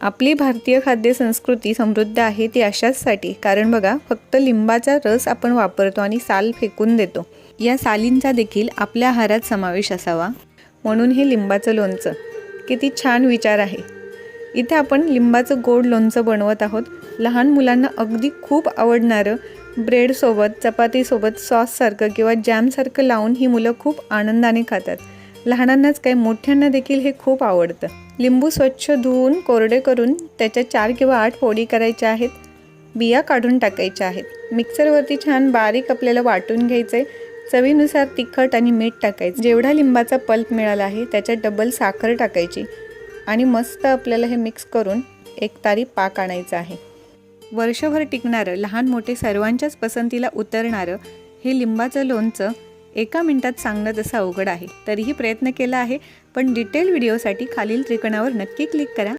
आपली भारतीय खाद्य संस्कृती समृद्ध आहे ती अशाचसाठी. कारण बघा फक्त लिंबाचा रस आपण वापरतो आणि साल फेकून देतो. या सालींचा देखील आपल्या आहारात समावेश असावा. म्हणून हे लिंबाचं लोणचं. किती छान विचार आहे. इथे आपण लिंबाचं गोड लोणचं बनवत आहोत. लहान मुलांना अगदी खूप आवडणारं ब्रेडसोबत चपातीसोबत सॉससारखं किंवा जॅमसारखं लावून ही मुलं खूप आनंदाने खातात. लहानांनाच काय मोठ्यांना देखील हे खूप आवडतं. लिंबू स्वच्छ धुवून कोरडे करून त्याच्या चार किंवा आठ फोडी करायच्या आहेत. बिया काढून टाकायच्या आहेत. मिक्सरवरती छान बारीक आपल्याला वाटून घ्यायचं आहे चवीनुसार तिखट आणि मीठ टाकायचं. जेवढा लिंबाचा पल्प मिळाला आहे त्याच्यात डबल साखर टाकायची. आणि मस्त आपल्याला हे मिक्स करून एक तारी पाक आणायचं आहे. वर्षभर टिकणारं लहान मोठे सर्वांच्याच पसंतीला उतरणारं हे लिंबाचं लोणचं एका मिनिटात सांगणं तसं अवघड आहे तरीही प्रयत्न केला आहे पण डिटेल व्हिडिओसाठी खालील त्रिकोणावर नक्की क्लिक करा.